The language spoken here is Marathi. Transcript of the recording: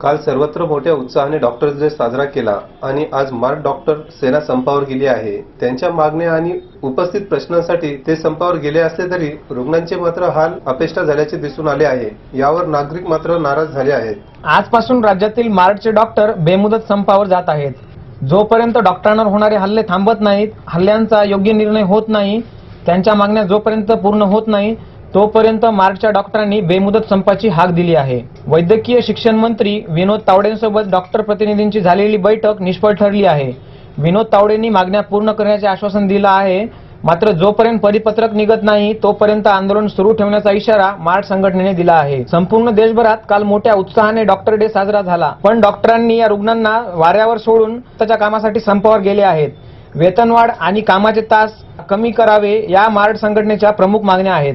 काल सर्वत्र मोठ्या उत्साहाने डॉक्टर्स डे साजरा केला आणि आज मार्ग डॉक्टर सेना संपावर गेली आहे. त्यांच्या मागण्या आणि उपस्थित प्रश्नांसाठी ते संपावर गेले असले तरी रुग्णांचे मात्र हाल अपेष्टा झाल्याचे दिसून आले आहे. यावर नागरिक मात्र नाराज झाले आहेत. आजपासून राज्यातील मार्डचे डॉक्टर बेमुदत संपावर जात आहेत. जोपर्यंत डॉक्टरांवर होणारे हल्ले थांबत नाहीत हल्ल्यांचा योग्य निर्णय होत नाही त्यांच्या मागण्या जोपर्यंत पूर्ण होत नाही तोपर्यंत मार्चच्या डॉक्टरांनी बेमुदत संपाची हाक दिली आहे. वैद्यकीय शिक्षण मंत्री विनोद तावडेंसोबत डॉक्टर प्रतिनिधींची झालेली बैठक निष्फळ ठरली आहे. विनोद तावडेंनी मागण्या पूर्ण करण्याचे आश्वासन दिलं आहे. मात्र जोपर्यंत परिपत्रक निघत नाही तोपर्यंत आंदोलन सुरू ठेवण्याचा इशारा मार्च संघटनेने दिला आहे. संपूर्ण देशभरात काल मोठ्या उत्साहाने डॉक्टर डे साजरा झाला. पण डॉक्टरांनी या रुग्णांना वाऱ्यावर सोडून त्याच्या कामासाठी संपावर गेले आहेत. वेतनवाढ आणि कामाचे तास कमी करावे या मार्ड संघटनेच्या प्रमुख मागण्या आहेत.